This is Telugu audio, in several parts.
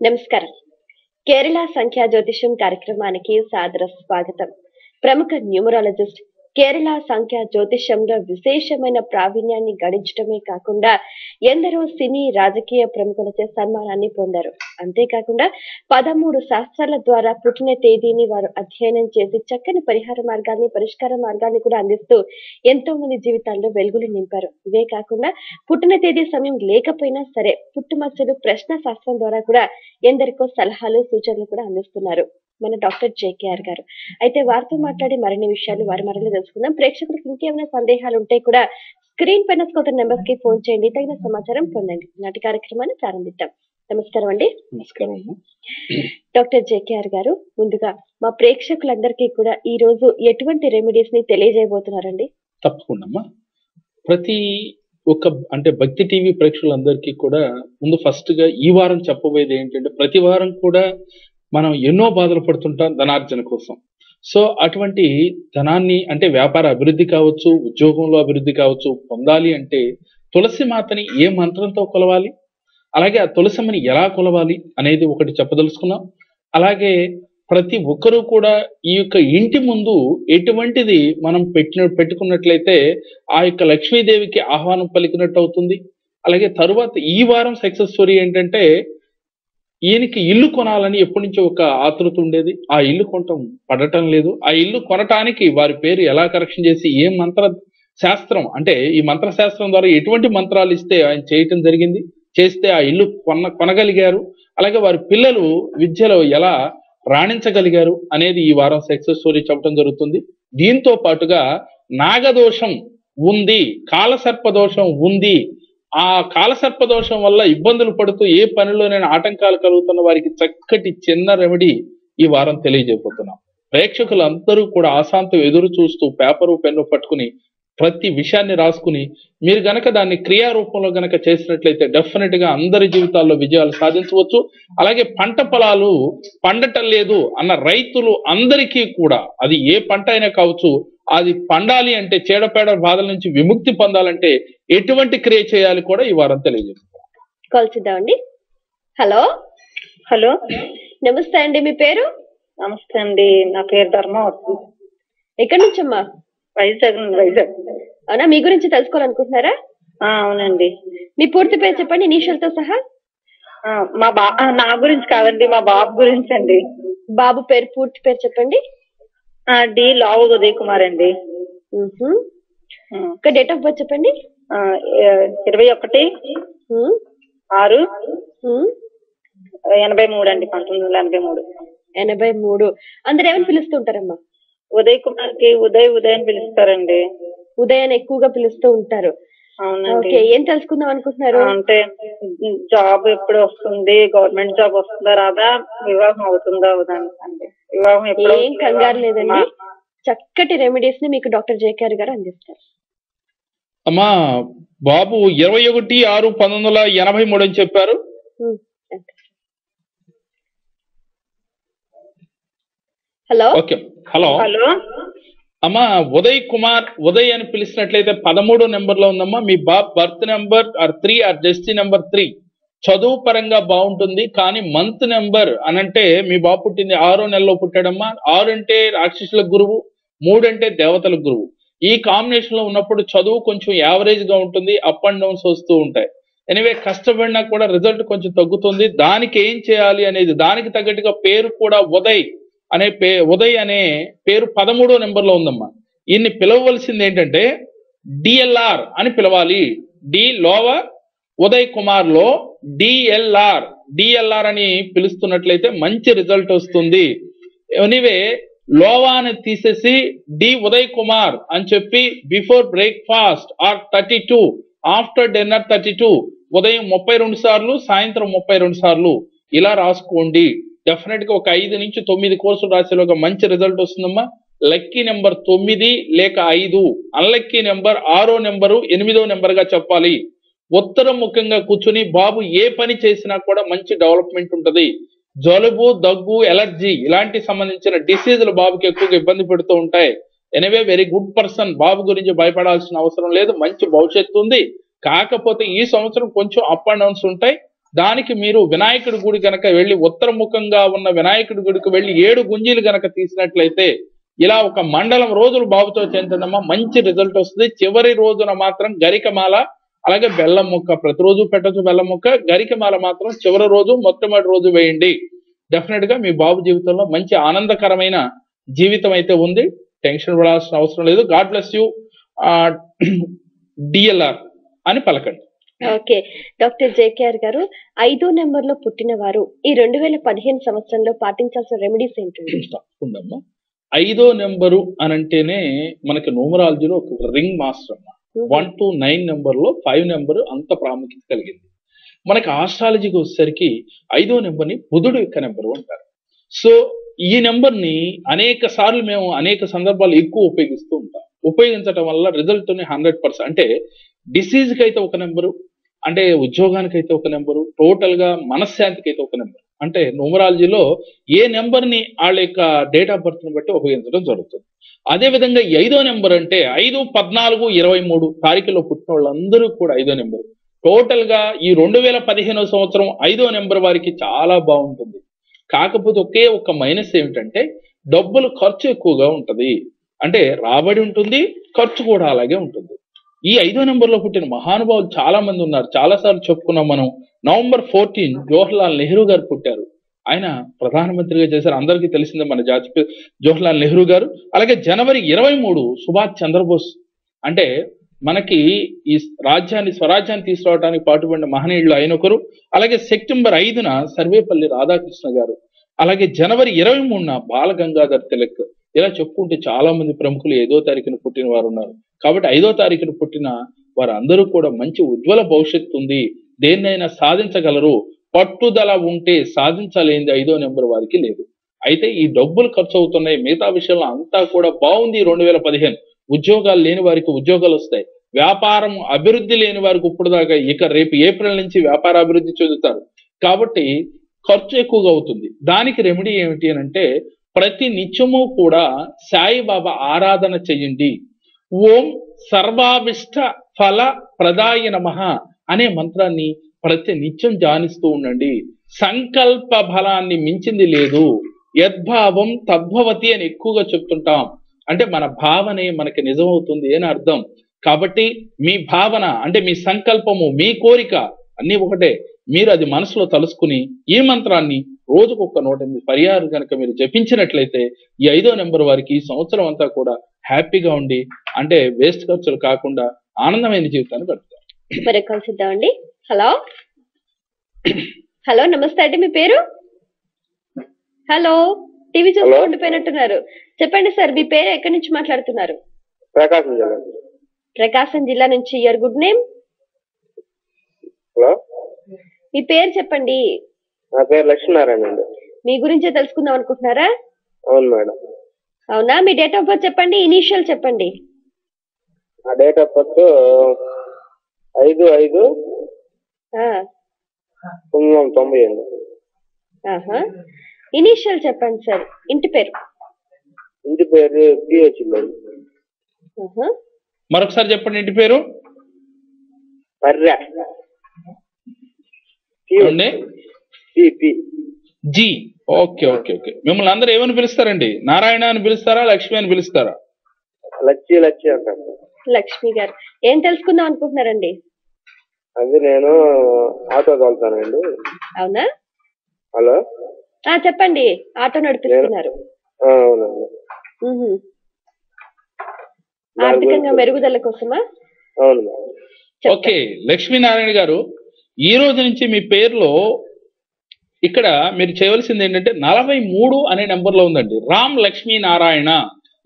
నమస్కారం. కేరళ సంఖ్యా జ్యోతిషం కార్యక్రమానికి సాదర స్వాగతం. ప్రముఖ న్యూమరాలజిస్ట్ కేరళ సంఖ్యా జ్యోతిష్యంలో విశేషమైన ప్రావీణ్యాన్ని గడించడమే కాకుండా ఎందరో సినీ రాజకీయ ప్రముఖులచే సన్మానాన్ని పొందారు. అంతేకాకుండా పదమూడు శాస్త్రాల ద్వారా పుట్టిన తేదీని వారు అధ్యయనం చేసి చక్కని పరిహార మార్గాన్ని పరిష్కార మార్గాన్ని కూడా అందిస్తూ ఎంతో మంది జీవితాల్లో వెలుగులు నింపారు. ఇవే కాకుండా పుట్టిన తేదీ సమయం లేకపోయినా సరే పుట్టుమచ్చలు ప్రశ్న శాస్త్రం ద్వారా కూడా ఎందరికో సలహాలు సూచనలు కూడా అందిస్తున్నారు. మన డాక్టర్ జేకేఆర్ గారు. అయితే వారితో మాట్లాడి మరిన్ని విషయాలు వారి మరలు తెలుసుకుందాం. ప్రేక్షకులకు ఇంకేమైనా సందేహాలు ఉంటే కూడా స్క్రీన్ పైన స్కోత నెంబర్స్కి ఫోన్ చేయండి. తగిన సమాచారం పొందండి. నాటి కార్యక్రమాన్ని ప్రారంభిద్దాం. నమస్కారం అండి. నమస్కారం డాక్టర్ జేకేఆర్ గారు ముందుగా మా ప్రేక్షకులందరికీ కూడా ఈ రోజు ఎటువంటి రెమెడీస్ని తెలియజేయబోతున్నారండి? తప్పకుండా అమ్మా ప్రతి ఒక్క అంటే భక్తి టీవీ ప్రేక్షకులందరికీ కూడా ముందు ఫస్ట్గా ఈ వారం చెప్పబోయేది ఏంటంటే ప్రతి వారం కూడా మనం ఎన్నో బాధలు పడుతుంటాం ధనార్జన కోసం. సో అటువంటి ధనాన్ని అంటే వ్యాపార అభివృద్ధి కావచ్చు ఉద్యోగంలో అభివృద్ధి కావచ్చు పొందాలి అంటే తులసి మాతని ఏ మంత్రంతో కొలవాలి? అలాగే ఆ తులసిమ్మని ఎలా కొలవాలి అనేది ఒకటి చెప్పదలుచుకున్నాం. అలాగే ప్రతి ఒక్కరూ కూడా ఈ యొక్క ఇంటి ముందు ఎటువంటిది మనం పెట్టిన పెట్టుకున్నట్లయితే ఆ యొక్క లక్ష్మీదేవికి ఆహ్వానం పలికినట్టు అవుతుంది. అలాగే తరువాత ఈ వారం సక్సెస్ స్టోరీ ఏంటంటే ఈయనకి ఇల్లు కొనాలని ఎప్పటి నుంచో ఒక ఆతృత ఉండేది. ఆ ఇల్లు కొనటం పడటం లేదు. ఆ ఇల్లు కొనటానికి వారి పేరు ఎలా కరెక్షన్ చేసి ఏ మంత్ర శాస్త్రం అంటే ఈ మంత్ర శాస్త్రం ద్వారా ఎటువంటి మంత్రాలు ఇస్తే ఆయన చేయటం జరిగింది. చేస్తే ఆ ఇల్లు కొన కొనగలిగారు. అలాగే వారి పిల్లలు విద్యలో ఎలా రాణించగలిగారు అనేది ఈ వారం సక్సెస్ స్టోరీ చెప్పడం జరుగుతుంది. దీంతో పాటుగా నాగదోషం ఉంది కాలసర్ప దోషం ఉంది ఆ కాలసర్ప దోషం వల్ల ఇబ్బందులు పడుతూ ఏ పనిలోనైనా ఆటంకాలు కలుగుతున్న వారికి చక్కటి చిన్న రెమెడీ ఈ వారం తెలియజేయబోతున్నాం. ప్రేక్షకులందరూ కూడా ఆశాంతం ఎదురు చూస్తూ పేపరు పెన్ను పట్టుకుని ప్రతి విషయాన్ని రాసుకుని మీరు గనక దాన్ని క్రియారూపంలో గనక చేసినట్లయితే డెఫినెట్గా అందరి జీవితాల్లో విజయాలు సాధించవచ్చు. అలాగే పంట పొలాలు పండటం లేదు అన్న రైతులు అందరికీ కూడా అది ఏ పంట అయినా కావచ్చు అది పండాలి అంటే చీడపేడ బాధల నుంచి విముక్తి పొందాలంటే ఎటువంటి క్రియ చేయాలి కూడా ఈ వారం తెలియజేస్తాం కాల్ చేద్దామండి. హలో? హలో? నమస్తే అండి మీ పేరు? నమస్తే అండి నా పేరు ధర్మావతి ఎక్కడి నుంచమ్మా? వైజాగ్ నుండి వైజాగ్. అవునా మీ గురించి తెలుసుకోవాలనుకుంటున్నారా? ఆ, అవునండి. మీ పూర్తి పేరు చెప్పండి ఇనీషియల్తో సహా. ఆ, మా బా నా గురించి కాదండి మా బాబు గురించి అండి. బాబు పేరు పూర్తి పేరు చెప్పండి. డి లావు ఉదయ్ కుమార్ అండి ఒక డేట్ ఆఫ్ బర్త్ చెప్పండి? ఇరవై ఒకటి ఆరు. ఎనభై మూడు అండి పంతొమ్మిది వందల ఎనభై మూడు. ఎనభై మూడు. అందరు ఏమని పిలుస్తుంటారమ్మా? ఉదయ్ కుమార్కి ఉదయ్ ఉదయ్ అని పిలుస్తారండి. ఉదయాన్ని ఎక్కువగా పిలుస్తూ ఉంటారు. అవునండి. ఓకే ఏం తెలుసుకుందాం అనుకుంటున్నారు? అంటే జాబ్ ఎప్పుడు వస్తుంది గవర్నమెంట్ జాబ్ వస్తుందా రాదా? వివాహం అవుతుందా అవుదా అండి. ఏం? కంగారు లేదండి. చక్కటి రెమెడీస్ని మీకు డాక్టర్ జేకేఆర్ గారు అందిస్తారు. అమ్మా బాబు ఇరవై ఒకటి ఆరు పంతొమ్మిది వందల ఎనభై మూడు అని చెప్పారు. హలో? Okay hello. హలో. అమ్మా ఉదయ్ కుమార్ ఉదయ్ అని పిలిచినట్లయితే పదమూడో నెంబర్లో ఉందమ్మా. మీ Bob birth number or three or destiny number three. చదువు పరంగా బాగుంటుంది కానీ మంత్ నెంబర్ అనంటే మీ బాబు పుట్టింది ఆరో నెలలో పుట్టాడమ్మా. ఆరు అంటే రాక్షసుల గురువు మూడంటే దేవతల గురువు. ఈ కాంబినేషన్లో ఉన్నప్పుడు చదువు కొంచెం యావరేజ్గా ఉంటుంది అప్ అండ్ డౌన్స్ వస్తూ ఉంటాయి. ఎనివే కష్టపడినా కూడా రిజల్ట్ కొంచెం తగ్గుతుంది. దానికి ఏం చేయాలి అనేది దానికి తగ్గట్టుగా పేరు కూడా ఉదయ్ అనే పే ఉదయ్ అనే పేరు పదమూడో నెంబర్లో ఉందమ్మా. ఈయన్ని పిలవవలసింది ఏంటంటే డిఎల్ఆర్ అని పిలవాలి. డి లోవర్ ఉదయ్ కుమార్లో డిఎల్ఆర్ డిఎల్ఆర్ అని పిలుస్తున్నట్లయితే మంచి రిజల్ట్ వస్తుంది. ఎనీవే లోవా అని తీసేసి డి ఉదయ్ కుమార్ అని చెప్పి before breakfast or thirty two after dinner thirty two ఉదయం ముప్పై రెండు సార్లు సాయంత్రం ముప్పై రెండు సార్లు. ఇలా రాసుకోండి. డెఫినెట్గా ఒక ఐదు నుంచి తొమ్మిది కోర్సులు రాసేలోగా మంచి రిజల్ట్ వస్తుందమ్మా. లక్కీ నెంబర్ తొమ్మిది లేక ఐదు. అన్లక్కీ నెంబర్ ఆరో నెంబరు ఎనిమిదో నెంబర్గా చెప్పాలి. ఉత్తరం ముఖంగా కూర్చుని బాబు ఏ పని చేసినా కూడా మంచి డెవలప్మెంట్ ఉంటుంది. జలుబు దగ్గు ఎలర్జీ ఇలాంటి సంబంధించిన డిసీజులు బాబుకి ఎక్కువగా ఇబ్బంది పెడుతూ ఉంటాయి. ఎనివే వెరీ గుడ్ పర్సన్ బాబు గురించి భయపడాల్సిన అవసరం లేదు. మంచి భవిష్యత్తు ఉంది. కాకపోతే ఈ సంవత్సరం కొంచెం అప్ అండ్ డౌన్స్ ఉంటాయి. దానికి మీరు వినాయకుడి గుడి కనుక వెళ్ళి ఉత్తరముఖంగా ఉన్న వినాయకుడి గుడికి వెళ్ళి ఏడు గుంజీలు కనుక తీసినట్లయితే ఇలా ఒక మండలం రోజులు బాబుతో చెందడమ్మా మంచి రిజల్ట్ వస్తుంది. చివరి రోజున మాత్రం గరికమాల అలాగే బెల్లం ముక్క ప్రతిరోజు పెట్టచ్చు బెల్లం ముక్క. గరికమాల మాత్రం చివరి రోజు మొట్టమొదటి రోజు వేయండి. డెఫినెట్గా మీ బాబు జీవితంలో మంచి ఆనందకరమైన జీవితం అయితే ఉంది. టెన్షన్ పడాల్సిన అవసరం లేదు. గాడ్ బ్లెస్ యూ డిఎల్ఆర్ అని పలకండి. ఓకే. డాక్టర్ జేకేఆర్ గారు ఐదో నెంబర్లో పుట్టిన వారు ఈ రెండు వేల పదిహేను సంవత్సరంలో పాటించాల్సిన రెమెడీస్ ఏంటండి? తప్పకుండా ఐదో నెంబరు అని అంటేనే మనకి న్యూమరాలజీలో ఒక రింగ్ మాస్టర్ అన్న వన్ టు నైన్ నెంబర్లో ఫైవ్ నెంబర్ అంత ప్రాముఖ్యత కలిగింది. మనకి ఆస్ట్రాలజీకి వచ్చేసరికి ఐదో నెంబర్ని బుధుడు యొక్క నెంబర్ అంటారు. సో ఈ నెంబర్ని అనేక సార్లు మేము అనేక సందర్భాలు ఎక్కువ ఉపయోగిస్తూ ఉంటాం. ఉపయోగించడం వల్ల రిజల్ట్ హండ్రెడ్ పర్సెంట్ అంటే డిసీజ్కి అయితే ఒక నెంబరు అంటే ఉద్యోగానికి అయితే ఒక నెంబరు టోటల్గా మనశ్శాంతికి అయితే ఒక నెంబర్. అంటే న్యూమరాలజీలో ఏ నెంబర్ని వాళ్ళ యొక్క డేట్ ఆఫ్ బర్త్ని బట్టి ఉపయోగించడం జరుగుతుంది. అదే విధంగా ఐదో నెంబర్ అంటే ఐదు పద్నాలుగు ఇరవై మూడు తారీఖులో పుట్టిన వాళ్ళందరూ కూడా ఐదో నెంబర్ టోటల్గా ఈ రెండు వేల పదిహేనో సంవత్సరం ఐదో నెంబర్ వారికి చాలా బాగుంటుంది. కాకపోతే ఒకే ఒక మైనస్ ఏమిటంటే డబ్బులు ఖర్చు ఎక్కువగా ఉంటుంది. అంటే రాబడి ఉంటుంది ఖర్చు కూడా అలాగే ఉంటుంది. ఈ ఐదో నెంబర్లో పుట్టిన మహానుభావులు చాలా మంది ఉన్నారు. చాలా సార్లు చెప్పుకున్నాం మనం నవంబర్ ఫోర్టీన్ జవహర్లాల్ నెహ్రూ గారు పుట్టారు. ఆయన ప్రధానమంత్రిగా చేశారు. అందరికీ తెలిసిందే మన జాతి జవహర్లాల్ నెహ్రూ గారు. అలాగే జనవరి ఇరవై మూడు సుభాష్ చంద్రబోస్. అంటే మనకి ఈ రాజ్యాన్ని స్వరాజ్యాన్ని తీసుకురావడానికి పాటుపడిన మహనీయులు ఆయన ఒకరు. అలాగే సెప్టెంబర్ ఐదున సర్వేపల్లి రాధాకృష్ణ గారు. అలాగే జనవరి ఇరవై మూడున బాల గంగాధర్ తిలక్. ఇలా చెప్పుకుంటే చాలా మంది ప్రముఖులు ఐదో తారీఖున పుట్టిన వారు ఉన్నారు. కాబట్టి ఐదో తారీఖున పుట్టిన వారందరూ కూడా మంచి ఉజ్వల భవిష్యత్తు ఉంది. దేన్నైనా సాధించగలరు. పట్టుదల ఉంటే సాధించలేనిది ఐదో నెంబర్ వారికి లేదు. అయితే ఈ డబ్బులు ఖర్చు అవుతున్నాయి మిగతా విషయంలో అంతా కూడా బాగుంది రెండు వేల పదిహేను. ఉద్యోగాలు లేని వారికి ఉద్యోగాలు వస్తాయి. వ్యాపారం అభివృద్ధి లేని వారికి ఇప్పుడు దాకా ఇక రేపు ఏప్రిల్ నుంచి వ్యాపార అభివృద్ధి చెందుతారు. కాబట్టి ఖర్చు ఎక్కువగా అవుతుంది. దానికి రెమెడీ ఏమిటి అని అంటే ప్రతి నిత్యము కూడా సాయిబాబా ఆరాధన చెయ్యండి ఓం సర్వాభిష్ట ఫల ప్రదాయ నమ. అనే మంత్రాన్ని ప్రతి నిత్యం ధ్యానిస్తూ ఉండండి. సంకల్ప బలాన్ని మించింది లేదు. యద్భావం తద్భవతి అని ఎక్కువగా చెప్తుంటాం. అంటే మన భావనే మనకి నిజమవుతుంది అని అర్థం. కాబట్టి మీ భావన అంటే మీ సంకల్పము మీ కోరిక అన్ని ఒకటే. మీరు అది మనసులో తలుసుకుని ఈ మంత్రాన్ని రోజుకు ఒక నూట ఎనిమిది పరిహారం కనుక మీరు జపించినట్లయితే ఈ ఐదో నెంబర్ వారికి ఈ సంవత్సరం అంతా కూడా హ్యాపీగా ఉండి అంటే వేస్ట్ ఖర్చులు కాకుండా ఆనందమైన జీవితాన్ని గడుపుతారు. మరి కలుసిద్దామండి హలో? హలో నమస్తే అండి. మీ పేరు? హలో? టీవీ చూస్తూ. ఉండిపోయినట్టున్నారు. చెప్పండి సార్ మీ పేరు ఎక్కడి నుంచి మాట్లాడుతున్నారు? ప్రకాశం జిల్లా ప్రకాశం జిల్లా నుంచి. Your good name hello? మీ పేరు చెప్పండి. నా పేరు లక్ష్మీనారాయణ అండి. మీ గురించే తెలుసుకుందాం అనుకుంటున్నారా? అవును మేడం. అవునా? మీ డేట్ ఆఫ్ బర్త్ చెప్పండి. ఇనీషియల్ చెప్పండి. నా డేట్ ఆఫ్ బర్త్ ఐదు ఐదు. ఆ, తొమ్మిది వందల తొంభై ఎనిమిది ఆహా. ఇనీషియల్ చెప్పండి సార్. ఇంటి పేరు. ఇంటి పేరు పిహెచ్. మరొకసారి చెప్పండి ఇంటి పేరు. జీ. Okay okay okay. మిమ్మల్ని అందరూ ఏమని పిలుస్తారండి? నారాయణ అని పిలుస్తారా లక్ష్మి అని పిలుస్తారా? లచ్చి లచ్చి అంటారు. లక్ష్మి గారు. ఏం తెలుసుకుందాం అనుకుంటున్నారండి? అది నేను ఆటో తోలుతానండి. అవునా? హలో? ఆ చెప్పండి. ఆటో నడిపిస్తున్నారు. అవునండి. ఆర్థికంగా మెరుగుదల కోసమా? అవును. ఓకే లక్ష్మీనారాయణ గారు ఈ రోజు నుంచి మీ పేరులో ఇక్కడ మీరు చేయవలసింది ఏంటంటే నలభై మూడు అనే నెంబర్లో ఉందండి. రామ్ లక్ష్మీ నారాయణ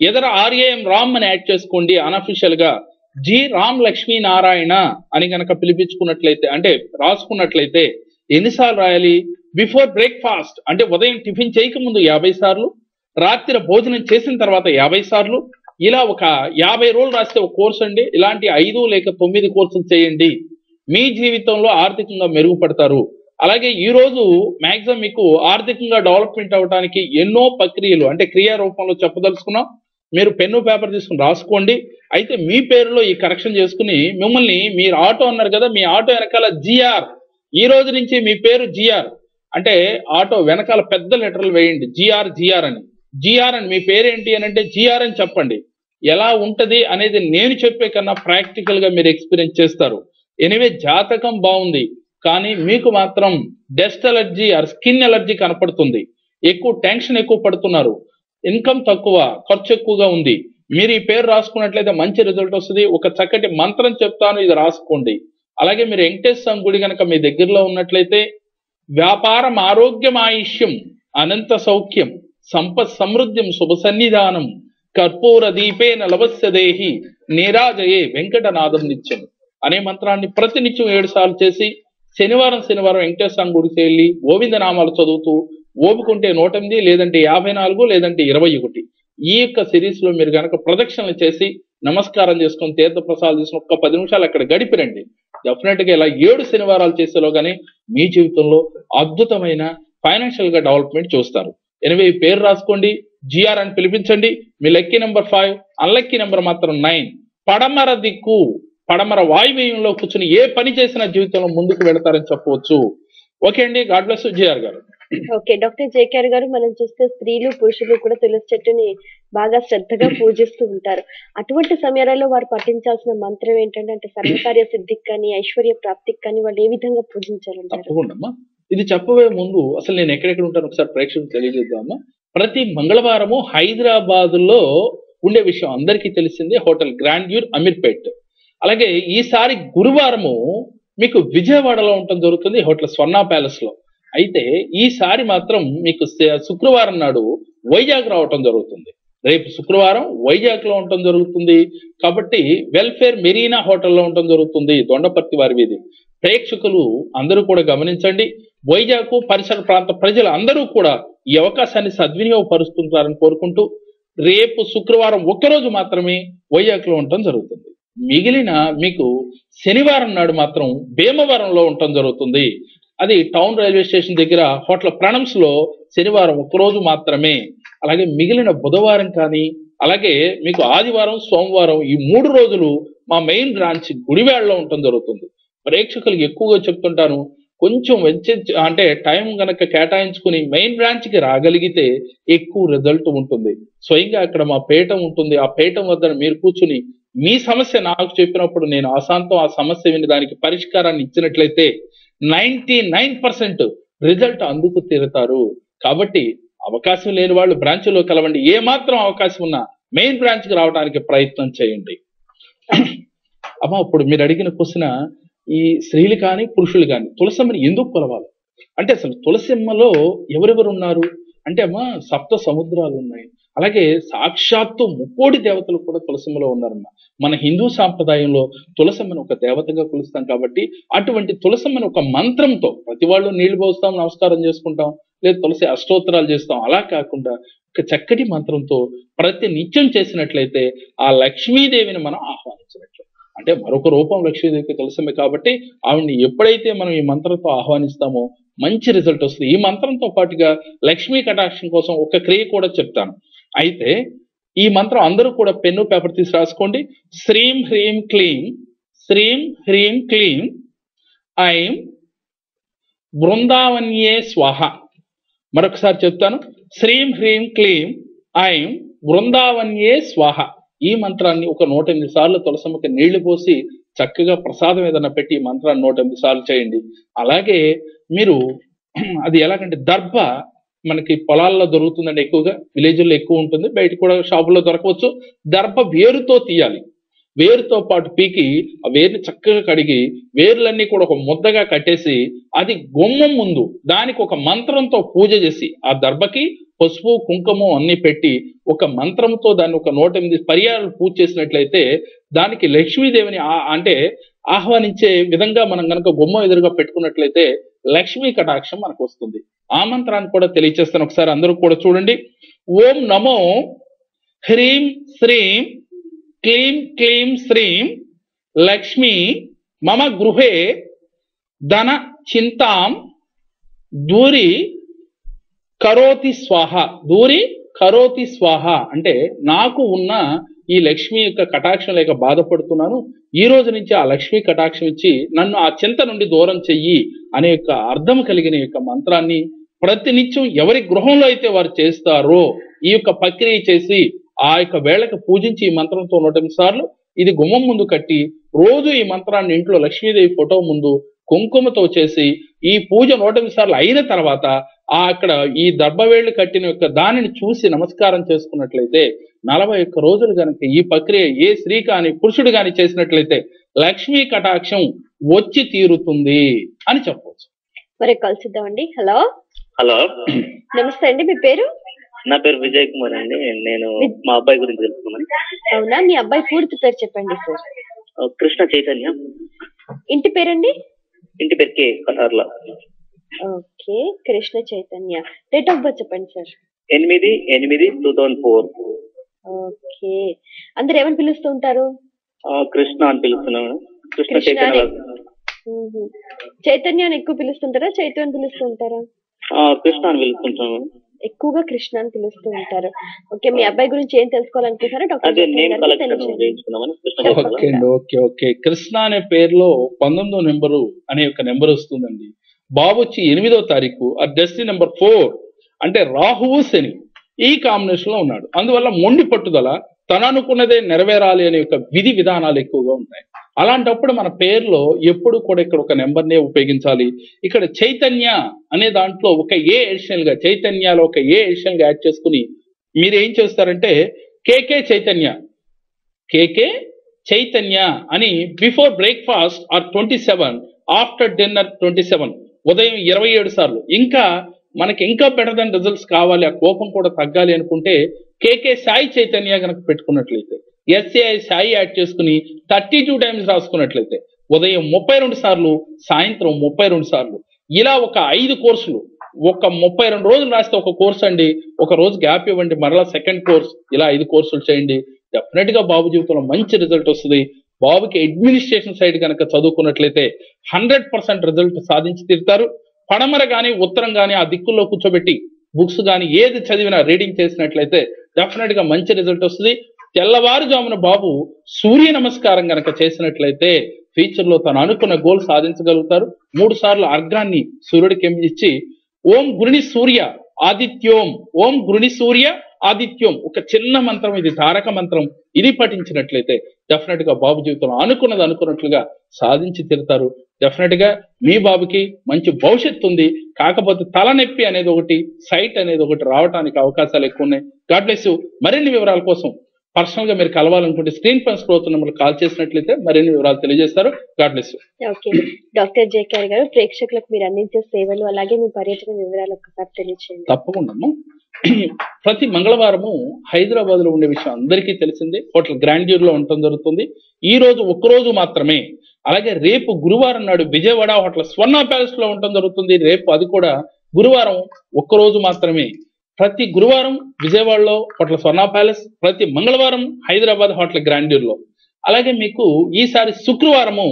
ఎదర ఆర్ఏఎం రామ్ అని యాడ్ చేసుకోండి అన్అఫిషియల్గా. జి రామ్ లక్ష్మీ నారాయణ అని కనుక పిలిపించుకున్నట్లయితే అంటే రాసుకున్నట్లయితే ఎన్నిసార్లు రాయాలి? బిఫోర్ బ్రేక్ఫాస్ట్ అంటే ఉదయం టిఫిన్ చేయక ముందు యాభై సార్లు రాత్రి భోజనం చేసిన తర్వాత యాభై సార్లు ఇలా ఒక యాభై రోజులు రాస్తే ఒక కోర్స్ అండి ఇలాంటి ఐదు లేక తొమ్మిది కోర్సులు చేయండి. మీ జీవితంలో ఆర్థికంగా మెరుగుపడతారు. అలాగే ఈ రోజు మాక్సిమం మీకు ఆర్థికంగా డెవలప్మెంట్ అవడానికి ఎన్నో ప్రక్రియలు అంటే క్రియా రూపంలో చెప్పదలుచుకున్నాం. మీరు పెన్ను పేపర్ తీసుకుని రాసుకోండి. అయితే మీ పేరులో ఈ కరెక్షన్ చేసుకుని మిమ్మల్ని మీరు ఆటో అన్నారు కదా మీ ఆటో వెనకాల జిఆర్. ఈ రోజు నుంచి మీ పేరు జిఆర్. అంటే ఆటో వెనకాల పెద్ద లెటర్లు వేయండి జిఆర్ జిఆర్ అని. జిఆర్ అని మీ పేరేంటి అని అంటే జిఆర్ అని చెప్పండి. ఎలా ఉంటది అనేది నేను చెప్పే కన్నా ప్రాక్టికల్గా మీరు ఎక్స్పీరియన్స్ చేస్తారు. ఎనివే జాతకం బాగుంది కానీ మీకు మాత్రం dust allergy or skin allergy కనపడుతుంది. ఎక్కువ టెన్షన్ ఎక్కువ పడుతున్నారు. ఇన్కమ్ తక్కువ ఖర్చు ఎక్కువగా ఉంది. మీరు ఈ పేరు రాసుకున్నట్లయితే మంచి రిజల్ట్ వస్తుంది. ఒక చక్కటి మంత్రం చెప్తాను ఇది రాసుకోండి. అలాగే మీరు వెంకటేశ్వర స్వామి గుడి కనుక మీ దగ్గరలో ఉన్నట్లయితే వ్యాపారం ఆరోగ్యం ఆయుష్యం అనంత సౌఖ్యం సంపత్ సమృద్ధ్యం శుభ సన్నిధానం కర్పూర దీపేన నలవస్య దేహి నీరాజయే వెంకటనాథం నిత్యం అనే మంత్రాన్ని ప్రతినిత్యం ఏడు సార్లు చేసి శనివారం శనివారం వెంకటేశ్వర స్వామి గుడికి వెళ్ళి గోవింద నామాలు చదువుతూ ఓపుకుంటే నూట ఎనిమిది లేదంటే యాభై నాలుగు లేదంటే ఇరవై ఒకటి. ఈ యొక్క సిరీస్లో మీరు కనుక ప్రదక్షిణలు చేసి నమస్కారం చేసుకొని తీర్థ ప్రసాదాలు చేసిన ఒక్క పది నిమిషాలు అక్కడ గడిపిరండి. డెఫినెట్గా ఇలా ఏడు శనివారాలు చేసేలోగానే మీ జీవితంలో అద్భుతమైన ఫైనాన్షియల్గా డెవలప్మెంట్ చూస్తారు. ఎనివే పేరు రాసుకోండి జిఆర్ అని పిలిపించండి మీ lucky number five unlucky number మాత్రం నైన్. పడమర దిక్కు పడమర వాయువ్యంలో కూర్చుని ఏ పని చేసినా జీవితంలో ముందుకు వెళతారని చెప్పవచ్చు. ఓకే అండి గాడ్ బ్లెస్ జిఆర్ గారు. ఓకే డాక్టర్ జేకేఆర్ గారు మనం చూస్తే స్త్రీలు పురుషులు కూడా తులసి చెట్టుని బాగా శ్రద్ధగా పూజిస్తూ ఉంటారు. అటువంటి సమయాలలో వారు పఠించాల్సిన మంత్రం ఏంటంటే అంటే సర్వకార్య సిద్ధికి కానీ ఐశ్వర్య ప్రాప్తికి కానీ వాళ్ళు ఏ విధంగా పూజించాలంటారు ఇది చెప్పబోయే ముందు అసలు నేను ఎక్కడెక్కడ ఉంటాను ఒకసారి ప్రేక్షకులు తెలియజేద్దామా ప్రతి మంగళవారము హైదరాబాద్లో ఉండే విషయం అందరికీ తెలిసిందే హోటల్ గ్రాండ్యూర్ అమీర్పేట్. అలాగే ఈసారి గురువారము మీకు విజయవాడలో ఉండటం జరుగుతుంది హోటల్ స్వర్ణ ప్యాలెస్లో అయితే ఈసారి మాత్రం మీకు శుక్రవారం నాడు వైజాగ్ రావటం జరుగుతుంది. రేపు శుక్రవారం వైజాగ్లో ఉండటం జరుగుతుంది. కాబట్టి వెల్ఫేర్ మెరీనా హోటల్లో ఉండటం జరుగుతుంది దొండపర్తి వారి వీధి. ప్రేక్షకులు అందరూ కూడా గమనించండి. వైజాగ్ పరిసర ప్రాంత ప్రజలు అందరూ కూడా ఈ అవకాశాన్ని సద్వినియోగపరుస్తుంటారని కోరుకుంటూ రేపు శుక్రవారం ఒక్కరోజు మాత్రమే వైజాగ్లో ఉండటం జరుగుతుంది. మిగిలిన మీకు శనివారం నాడు మాత్రం భీమవరంలో ఉండటం జరుగుతుంది. అది టౌన్ రైల్వే స్టేషన్ దగ్గర హోటల్ ప్రణమ్స్లో శనివారం ఒక్కరోజు మాత్రమే. అలాగే మిగిలిన బుధవారం కానీ అలాగే మీకు ఆదివారం సోమవారం ఈ మూడు రోజులు మా మెయిన్ బ్రాంచ్ గుడివాడలో ఉండటం జరుగుతుంది. ప్రేక్షకులకు ఎక్కువగా చెప్తుంటాను కొంచెం వెచ్చించ అంటే టైం గనక కేటాయించుకుని మెయిన్ బ్రాంచ్కి రాగలిగితే ఎక్కువ రిజల్ట్ ఉంటుంది. స్వయంగా అక్కడ మా పీఠం ఉంటుంది. ఆ పీఠం వద్ద మీరు కూర్చుని మీ సమస్య నాకు చెప్పినప్పుడు నేను అశాంతం ఆ సమస్య విని దానికి పరిష్కారాన్ని ఇచ్చినట్లయితే నైన్టీ నైన్ పర్సెంట్ రిజల్ట్ అందుకు తీరుతారు. కాబట్టి అవకాశం లేని వాళ్ళు బ్రాంచ్లో కలవండి. ఏ మాత్రం అవకాశం ఉన్నా మెయిన్ బ్రాంచ్కి రావడానికి ప్రయత్నం చేయండి. అమ్మా ఇప్పుడు మీరు అడిగిన క్వశ్చన్ ఈ స్త్రీలు కానీ పురుషులు కానీ తులసమ్మని ఎందుకు కొలవాలి? అంటే అసలు తులసిమ్మలో ఎవరెవరు ఉన్నారు? అంటే అమ్మ సప్త సముద్రాలు ఉన్నాయి. అలాగే సాక్షాత్తు ముక్కోడి దేవతలు కూడా తులసిమ్మలో ఉన్నారమ్మా మన హిందూ సాంప్రదాయంలో తులసమ్మను ఒక దేవతగా కొలుస్తాం కాబట్టి అటువంటి తులసమ్మను ఒక మంత్రంతో ప్రతి వాళ్ళు నీళ్ళు పోస్తాం నమస్కారం చేసుకుంటాం లేదు తులసి అష్టోత్తరాలు చేస్తాం. అలా కాకుండా ఒక చక్కటి మంత్రంతో ప్రతి నిత్యం చేసినట్లయితే ఆ లక్ష్మీదేవిని మనం ఆహ్వానించినట్లు. అంటే మరొక రూపం లక్ష్మీదేవికి తులసమే కాబట్టి ఆవిడ్ని ఎప్పుడైతే మనం ఈ మంత్రంతో ఆహ్వానిస్తామో మంచి రిజల్ట్ వస్తుంది. ఈ మంత్రంతో పాటుగా లక్ష్మీ కటాక్షం కోసం ఒక క్రియ కూడా చెప్తాను. అయితే ఈ మంత్రం అందరూ కూడా పెన్ను పేపర్ తీసి రాసుకోండి. శ్రీం హ్రీం క్లీం శ్రీం హ్రీం క్లీం ఐం బృందావన్యే స్వాహ. మరొకసారి చెప్తాను. శ్రీం హ్రీం క్లీం ఐం బృందావన్యే స్వాహ. ఈ మంత్రాన్ని ఒక నూట ఎనిమిది సార్లు తులసమ్మకి నీళ్ళు పోసి చక్కగా ప్రసాదం ఏదైనా పెట్టి ఈ మంత్రాన్ని నూట ఎనిమిది సార్లు చేయండి. అలాగే మీరు అది ఎలాగంటే దర్భ మనకి పొలాల్లో దొరుకుతుందండి ఎక్కువగా విలేజ్లో ఎక్కువ ఉంటుంది. బయట కూడా షాపుల్లో దొరకవచ్చు. దర్భ వేరుతో తీయాలి. వేరుతో పాటు పీకి ఆ వేరుని చక్కగా కడిగి వేర్లన్నీ కూడా ఒక ముద్దగా కట్టేసి అది గుమ్మం ముందు దానికి ఒక మంత్రంతో పూజ చేసి ఆ దర్భకి పసుపు కుంకుమ అన్ని పెట్టి ఒక మంత్రంతో దాన్ని ఒక నూట ఎనిమిది పర్యాలు పూజ చేసినట్లయితే దానికి లక్ష్మీదేవిని ఆ- అంటే ఆహ్వానించే విధంగా మనం కనుక గుమ్మం ఎదురుగా పెట్టుకున్నట్లయితే లక్ష్మీ కటాక్షం మనకు వస్తుంది. ఆమంత్రాన్ని కూడా తెలియచేస్తాను. ఒకసారి అందరూ కూడా చూడండి. ఓం నమో హ్రీం శ్రీం క్లీం క్లీం శ్రీం లక్ష్మి మమ గృహే ధన చింతాం దూరి కరోతి స్వాహ. దూరి కరోతి స్వాహ. అంటే నాకు ఉన్న ఈ లక్ష్మి యొక్క కటాక్షం లేక బాధపడుతున్నాను. ఈ రోజు నుంచి ఆ లక్ష్మి కటాక్షం ఇచ్చి నన్ను ఆ చింత నుండి దూరం చెయ్యి అనే యొక్క అర్థం కలిగిన యొక్క మంత్రాన్ని ప్రతినిత్యం ఎవరి గృహంలో అయితే వారు చేస్తారో ఈ యొక్క ప్రక్రియ చేసి ఆ యొక్క వేళకు పూజించి ఈ మంత్రంతో నూట సార్లు ఇది గుమ్మం ముందు కట్టి రోజు ఈ మంత్రాన్ని ఇంట్లో లక్ష్మీదేవి ఫోటో ముందు కుంకుమతో చేసి ఈ పూజ నూట సార్లు అయిన తర్వాత ఆ అక్కడ ఈ దర్భవేళ్ళు కట్టిన యొక్క దానిని చూసి నమస్కారం చేసుకున్నట్లయితే నలభై ఒక్క రోజులు కనుక ఈ ప్రక్రియ ఏ స్త్రీ కాని పురుషుడు కాని చేసినట్లయితే లక్ష్మీ కటాక్షం వచ్చి తీరుతుంది అని చెప్పవచ్చు. మరి కలుసుద్దామండి. హలో. హలో. నమస్తే అండి మీ పేరు? నా పేరు విజయ్ కుమార్ అండి. నేను మా అబ్బాయి గురించి తెలుసుకున్నాను అవునా? మీ అబ్బాయి పూర్తి పేరు చెప్పండి సార్. కృష్ణ చైతన్య. ఇంటి పేరండి? ఇంటి పేరు K కటార్లో. Okay Krishna Chaitanya. Date of birth చెప్పండి సార్. ఎనిమిది ఎనిమిది టూ థౌజండ్ ఫోర్. ఓకే. అందరు ఏమని పిలుస్తూ ఉంటారు? కృష్ణ అని పిలుస్తున్నాను కృష్ణ చైతన్య అని. మ్మ్. చైతన్య అని ఎక్కువ పిలుస్తుంటారా చైతన్య అని పిలుస్తూ ఉంటారా? ఆ, కృష్ణ అని పిలుస్తుంటాను ఎక్కువగా కృష్ణ అని పిలుస్తూ ఉంటారు. ఓకే మీ అబ్బాయి గురించి ఏం తెలుసుకోవాలనుకుంటారా డాక్టర్ ఓకే ఓకే కృష్ణ అనే పేరులో పంతొమ్మిదో నెంబరు అనే ఒక నెంబర్ వస్తుందండి. బాబు వచ్చి ఎనిమిదో తారీఖు ఆ డెస్టినీ నెంబర్ ఫోర్. అంటే రాహువు శని. ఈ కాంబినేషన్లో ఉన్నాడు. అందువల్ల మొండి పట్టుదల తన అనుకున్నదే నెరవేరాలి అనే యొక్క విధి విధానాలు ఎక్కువగా ఉంటాయి. అలాంటప్పుడు మన పేరులో ఎప్పుడు కూడా ఇక్కడ ఒక నెంబర్నే ఉపయోగించాలి. ఇక్కడ చైతన్య అనే దాంట్లో ఒక ఏ ఎడిషనల్గా చైతన్యాలో ఒక ఏ ఎడిషనల్గా యాడ్ చేసుకుని మీరు ఏం చేస్తారంటే కేకే చైతన్య కేకే చైతన్య అని before breakfast or twenty seven after dinner twenty seven ఉదయం ఇరవై ఏడు సార్లు. ఇంకా మనకి ఇంకా బెటర్ దెన్ రిజల్ట్స్ కావాలి ఆ కోపం కూడా తగ్గాలి అనుకుంటే కేకే సాయి చైతన్య కనుక పెట్టుకున్నట్లయితే ఎస్ఏఐ సాయి యాడ్ చేసుకుని థర్టీ టూ టైమ్స్ రాసుకున్నట్లయితే ఉదయం ముప్పై రెండు సార్లు సాయంత్రం ముప్పై రెండు సార్లు ఇలా ఒక ఐదు కోర్సులు ఒక ముప్పై రెండు రోజులు రాస్తే ఒక కోర్స్ అండి ఒక రోజు గ్యాప్ ఇవ్వండి మరలా సెకండ్ కోర్స్ ఇలా ఐదు కోర్సులు చేయండి డెఫినెట్గా బాబు జీవితంలో మంచి రిజల్ట్ వస్తుంది. బాబుకి అడ్మినిస్ట్రేషన్ సైడ్ కనుక చదువుకున్నట్లయితే హండ్రెడ్ పర్సెంట్ రిజల్ట్ సాధించి తీరుతారు. పడమర గాని ఉత్తరం కానీ ఆ దిక్కుల్లో కూర్చోబెట్టి బుక్స్ గాని ఏది చదివినా రీడింగ్ చేసినట్లయితే డెఫినెట్గా మంచి రిజల్ట్ వస్తుంది. తెల్లవారుజామున బాబు సూర్య నమస్కారం గనక చేసినట్లయితే ఫ్యూచర్లో తను అనుకున్న గోల్ సాధించగలుగుతారు. మూడు సార్లు అర్ఘాన్ని సూర్యుడికి ఇచ్చి ఓం గురుని సూర్య ఆదిత్యోం ఓం గురుని సూర్య ఆదిత్యం ఒక చిన్న మంత్రం ఇది తారక మంత్రం ఇది పఠించినట్లయితే డెఫినెట్గా బాబు జీవితంలో అనుకున్నది అనుకున్నట్లుగా సాధించి తీరుతారు. డెఫినెట్గా మీ బాబుకి మంచి భవిష్యత్తు ఉంది. కాకపోతే తలనొప్పి అనేది ఒకటి సైట్ అనేది ఒకటి రావడానికి అవకాశాలు ఎక్కువ ఉన్నాయి. గాడ్ బ్లెస్ మరిన్ని వివరాల కోసం పర్సనల్గా మీరు కలవాలనుకుంటే స్క్రీన్ పైన అవుతున్న నెంబర్కి కాల్ చేసినట్లయితే మరిన్ని వివరాలు తెలియజేస్తారు. God bless you. Okay. Doctor JKR గారు ప్రేక్షకులకు మీరు అందించే సేవలు అలాగే మీ పర్యటన వివరాలు ఒకసారి తెలియచేయండి. తప్పకుండా. ప్రతి మంగళవారము హైదరాబాద్లో ఉండే విషయం అందరికీ తెలిసిందే. హోటల్ గ్రాండ్యూర్లో ఉండటం జరుగుతుంది. ఈ రోజు ఒక్క రోజు మాత్రమే. అలాగే రేపు గురువారం నాడు విజయవాడ హోటల్ స్వర్ణ ప్యాలెస్లో ఉండటం జరుగుతుంది. రేపు అది కూడా గురువారం ఒక్క రోజు మాత్రమే. ప్రతి గురువారం విజయవాడలో హోటల్ స్వర్ణ ప్యాలెస్ ప్రతి మంగళవారం హైదరాబాద్ హోటల్ గ్రాండ్యూర్లో. అలాగే మీకు ఈసారి శుక్రవారము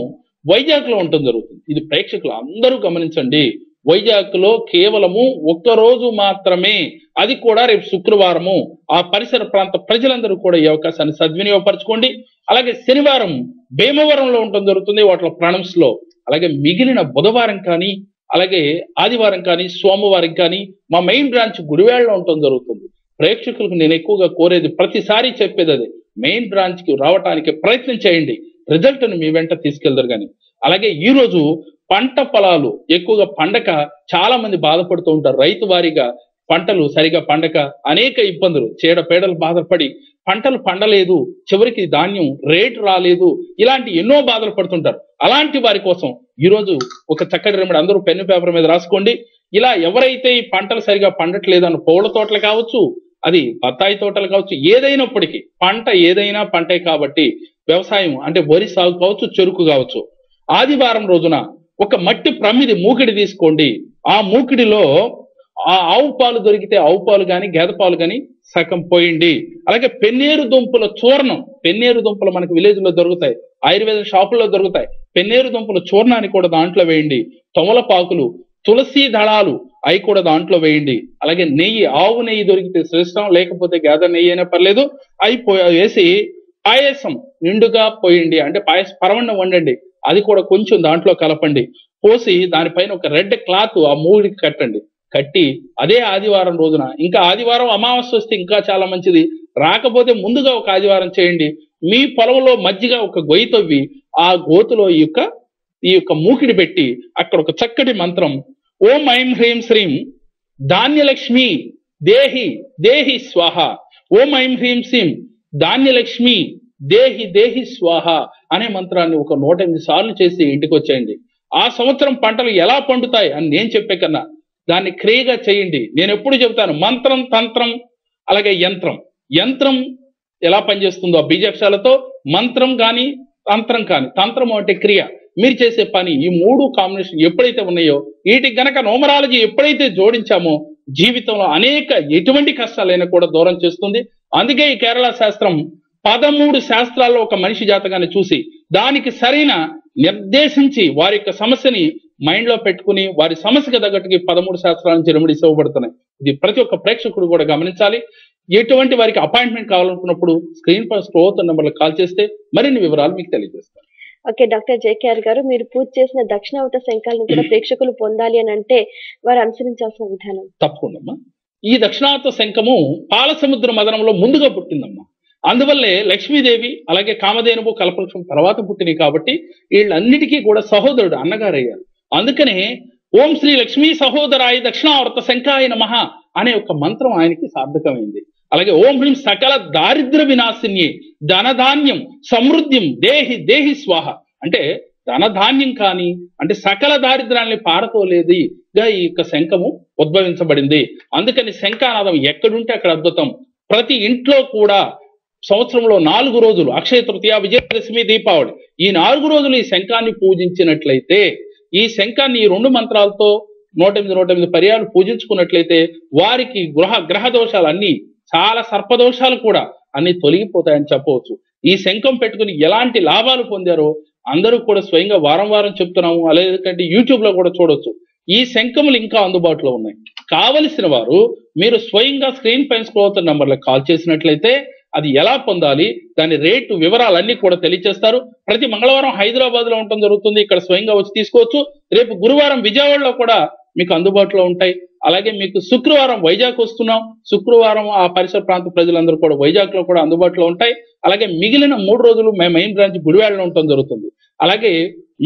వైజాగ్లో ఉండటం జరుగుతుంది. ఇది ప్రేక్షకులు అందరూ గమనించండి. వైజాగ్లో కేవలము ఒక్క రోజు మాత్రమే అది కూడా రేపు శుక్రవారము. ఆ పరిసర ప్రాంత ప్రజలందరూ కూడా ఈ అవకాశాన్ని సద్వినియోగపరచుకోండి. అలాగే శనివారం భీమవరంలో ఉండటం జరుగుతుంది వాటిలో ప్రాణంస్లో అలాగే మిగిలిన బుధవారం కానీ అలాగే ఆదివారం కానీ సోమవారం కానీ మా మెయిన్ బ్రాంచ్ గుడివాడలో ఉండటం జరుగుతుంది. ప్రేక్షకులకు నేను ఎక్కువగా కోరేది ప్రతిసారి చెప్పేది అది. మెయిన్ బ్రాంచ్కి రావటానికి ప్రయత్నం చేయండి. రిజల్ట్ను మీ వెంట తీసుకెళ్తారు కానీ. అలాగే ఈరోజు పంట పొలాలు ఎక్కువగా పండక చాలా మంది బాధపడుతూ ఉంటారు. రైతు వారీగా పంటలు సరిగా పండక అనేక ఇబ్బందులు. చీడపేడలు బాధపడి పంటలు పండలేదు చివరికి ధాన్యం రేటు రాలేదు ఇలాంటి ఎన్నో బాధలు పడుతుంటారు. అలాంటి వారి కోసం ఈరోజు ఒక చక్కటి రెమెడీ అందరూ పెన్ను పేపర్ మీద రాసుకోండి. ఇలా ఎవరైతే ఈ పంటలు సరిగా పండట్లేదు అన్న పూల తోటలు కావచ్చు అది బత్తాయి తోటలు కావచ్చు ఏదైనప్పటికీ పంట ఏదైనా పంటే కాబట్టి వ్యవసాయం అంటే వరి సాగు కావచ్చు చెరుకు కావచ్చు. ఆదివారం రోజున ఒక మట్టి ప్రమిది మూకిడి తీసుకోండి. ఆ మూకిడిలో ఆ ఆవు పాలు దొరికితే ఆవు పాలు కానీ గేదె పాలు కానీ సగం పోయండి అలాగే పెన్నేరు దుంపల చూర్ణం పెన్నేరు దుంపలు మనకి విలేజ్లో దొరుకుతాయి. ఆయుర్వేద షాపుల్లో దొరుకుతాయి. పెన్నేరు దుంపల చూర్ణాన్ని కూడా దాంట్లో వేయండి. తొమలపాకులు తులసి దళాలు అవి కూడా దాంట్లో వేయండి. అలాగే నెయ్యి ఆవు నెయ్యి దొరికితే శ్రేష్టం లేకపోతే గేదె నెయ్యి అయినా పర్లేదు. అవి వేసి పాయసం నిండుగా పోయండి. అంటే పాయసం పరమన్నం వండండి. అది కూడా కొంచెం దాంట్లో కలపండి. పోసి దానిపైన ఒక రెడ్ క్లాత్ ఆ మూడికి కట్టండి. కట్టి అదే ఆదివారం రోజున. ఇంకా ఆదివారం అమావాస్య వస్తే ఇంకా చాలా మంచిది. రాకపోతే ముందుగా ఒక ఆదివారం చేయండి. మీ పొలంలో మధ్యగా ఒక గొయ్యి తవ్వి ఆ గోతులో ఈ యొక్క ఈ యొక్క మూకిడి పెట్టి అక్కడ ఒక చక్కటి మంత్రం. ఓం ఐం హ్రీం శ్రీం ధాన్యలక్ష్మి దేహి దేహి స్వాహ. ఓం ఐం హ్రీం శ్రీం ధాన్యలక్ష్మి దేహి దేహి స్వాహ అనే మంత్రాన్ని ఒక నూట ఎనిమిది సార్లు చేసి ఇంటికి వచ్చేయండి ఆ సంవత్సరం పంటలు ఎలా పండుతాయి అని నేను చెప్పే కన్నా దాన్ని క్రియగా చేయండి. నేను ఎప్పుడు చెబుతాను మంత్రం తంత్రం అలాగే యంత్రం. యంత్రం ఎలా పనిచేస్తుందో ఆ బీజాక్షరాలతో మంత్రం కానీ తంత్రం కానీ తంత్రం అంటే క్రియ. మీరు చేసే పని ఈ మూడు కాంబినేషన్ ఎప్పుడైతే ఉన్నాయో వీటికి గనక నోమరాలజీ ఎప్పుడైతే జోడించామో జీవితంలో అనేక ఎటువంటి కష్టాలైనా కూడా దూరం చేస్తుంది. అందుకే ఈ కేరళ శాస్త్రం పదమూడు శాస్త్రాల్లో ఒక మనిషి జాతకాన్ని చూసి దానికి సరైన నిర్దేశించి వారి యొక్క సమస్యని మైండ్లో పెట్టుకుని వారి సమస్యకు తగ్గట్టుకి పదమూడు శాస్త్రాల నుంచి రెమెడీస్ ఇవ్వబడుతున్నాయి. ఇది ప్రతి ఒక్క ప్రేక్షకుడు కూడా గమనించాలి. ఎటువంటి వారికి అపాయింట్మెంట్ కావాలనుకున్నప్పుడు స్క్రీన్ పై స్క్రోత్ నెంబర్లకు కాల్ చేస్తే మరిన్ని వివరాలు మీకు తెలియజేస్తాను. ఓకే డాక్టర్ జేకేఆర్ గారు మీరు పూజ చేసిన దక్షిణావత శంఖాలను కూడా ప్రేక్షకులు పొందాలి అని అంటే వారు అనుసరించాల్సిన విధానం. తప్పకుండా. ఈ దక్షిణార్థ శంఖము పాల సముద్ర మదనంలో ముందుగా పుట్టిందమ్మా. అందువల్లే లక్ష్మీదేవి అలాగే కామధేనువు కల్పవృక్షం తర్వాత పుట్టినాయి కాబట్టి వీళ్ళన్నిటికీ కూడా సహోదరుడు అన్నగారు అయ్యారు అందుకనే ఓం శ్రీ లక్ష్మీ సహోదరాయ దక్షిణావర్త శంఖాయ నమః అనే ఒక మంత్రం ఆయనకి సార్థకమైంది. అలాగే ఓం హ్రీం సకల దారిద్ర వినాశిన్యే ధనధాన్యం సమృద్ధిం దేహి దేహి స్వాహ. అంటే ధనధాన్యం కానీ అంటే సకల దారిద్రాన్ని పారతోలేదిగా ఈ యొక్క శంఖము ఉద్భవించబడింది. అందుకని శంఖానాదం ఎక్కడుంటే అక్కడ అద్భుతం. ప్రతి ఇంట్లో కూడా సంవత్సరంలో నాలుగు రోజులు అక్షయ తృతీయ విజయదశమి దీపావళి ఈ నాలుగు రోజులు ఈ శంఖాన్ని పూజించినట్లయితే ఈ శంఖాన్ని ఈ రెండు మంత్రాలతో నూట ఎనిమిది నూట ఎనిమిది పర్యాలు పూజించుకున్నట్లయితే వారికి గృహ గ్రహ దోషాలు అన్ని చాలా సర్పదోషాలు కూడా అన్ని తొలగిపోతాయని చెప్పవచ్చు. ఈ శంఖం పెట్టుకుని ఎలాంటి లాభాలు పొందారో అందరూ కూడా స్వయంగా వారం వారం చెప్తున్నాము. అలాగే యూట్యూబ్లో కూడా చూడొచ్చు. ఈ శంఖములు ఇంకా అందుబాటులో ఉన్నాయి. కావలసిన వారు మీరు స్వయంగా స్క్రీన్ పైన స్క్రోల్ నంబర్లకు కాల్ చేసినట్లయితే అది ఎలా పొందాలి? దాని రేటు వివరాలన్నీ కూడా తెలియజేస్తారు ప్రతి మంగళవారం హైదరాబాద్లో ఉండటం జరుగుతుంది. ఇక్కడ స్వయంగా వచ్చి తీసుకోవచ్చు. రేపు గురువారం విజయవాడలో కూడా మీకు అందుబాటులో ఉంటాయి. అలాగే మీకు శుక్రవారం వైజాగ్ వస్తున్నాం. శుక్రవారం ఆ పరిసర ప్రాంత ప్రజలందరూ కూడా వైజాగ్లో కూడా అందుబాటులో ఉంటాయి. అలాగే మిగిలిన మూడు రోజులు మేము మెయిన్ బ్రాంచ్ గుడివాడలో ఉండటం జరుగుతుంది. అలాగే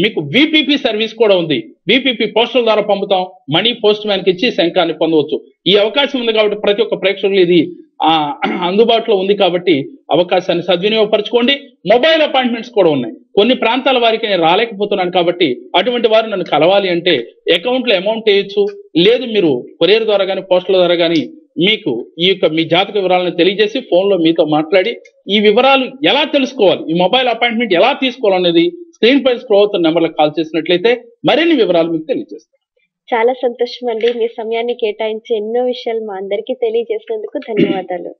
మీకు విపిపి సర్వీస్ కూడా ఉంది. విపిపి పోస్టర్ ద్వారా పంపుతాం. మనీ పోస్ట్ మ్యాన్కి ఇచ్చి శంఖాన్ని పొందవచ్చు. ఈ అవకాశం ఉంది కాబట్టి ప్రతి ఒక్క ప్రేక్షకులు ఇది అందుబాటులో ఉంది కాబట్టి అవకాశాన్ని సద్వినియోగపరచుకోండి. మొబైల్ అపాయింట్మెంట్స్ కూడా ఉన్నాయి. కొన్ని ప్రాంతాల వారికి నేను రాలేకపోతున్నాను కాబట్టి అటువంటి వారు నన్ను కలవాలి అంటే అకౌంట్లో అమౌంట్ వేయొచ్చు. లేదు మీరు కొరియర్ ద్వారా కానీ పోస్టల్ ద్వారా కానీ మీకు ఈ యొక్క మీ జాతక వివరాలను తెలియజేసి ఫోన్లో మీతో మాట్లాడి ఈ వివరాలు ఎలా తెలుసుకోవాలి ఈ మొబైల్ అపాయింట్మెంట్ ఎలా తీసుకోవాలనేది స్క్రీన్ పై స్క్రోల్ అవుతున్న నెంబర్లకు కాల్ చేసినట్లయితే మరిన్ని వివరాలు మీకు తెలియజేస్తాను. చాలా సంతోషం అండి మీ సమయాన్ని కేటాయించి ఎన్నో విషయాలు మా అందరికీ తెలియజేసినందుకు ధన్యవాదాలు.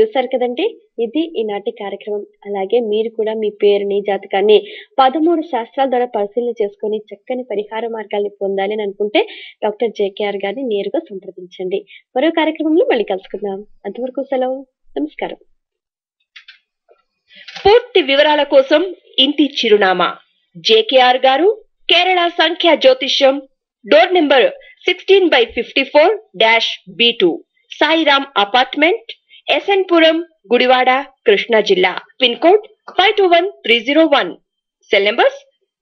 చూసారు కదండి ఇది ఈనాటి కార్యక్రమం. అలాగే మీరు కూడా మీ పేరుని జాతకాన్ని పదమూడు శాస్త్రాల ద్వారా పరిశీలన చేసుకుని చక్కని పరిహార మార్గాల్ని పొందాలి అని అనుకుంటే డాక్టర్ జేకేఆర్ గారిని నేరుగా సంప్రదించండి. మరో కార్యక్రమంలో మళ్ళీ కలుసుకుందాం. అంతవరకు సెలవు. నమస్కారం. పూర్తి వివరాల కోసం ఇంటి చిరునామా. జేకేఆర్ గారు Kerala Sankhya Jyotisham, door number 16 by 54 B2, Sai Ram Apartment, SN Gudivada, Krishna Jilla, pin code 521301, cell numbers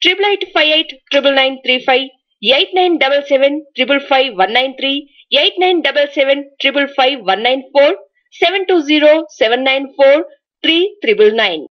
8858 9935 8977 555 193 8977 555 194 720 794 3999.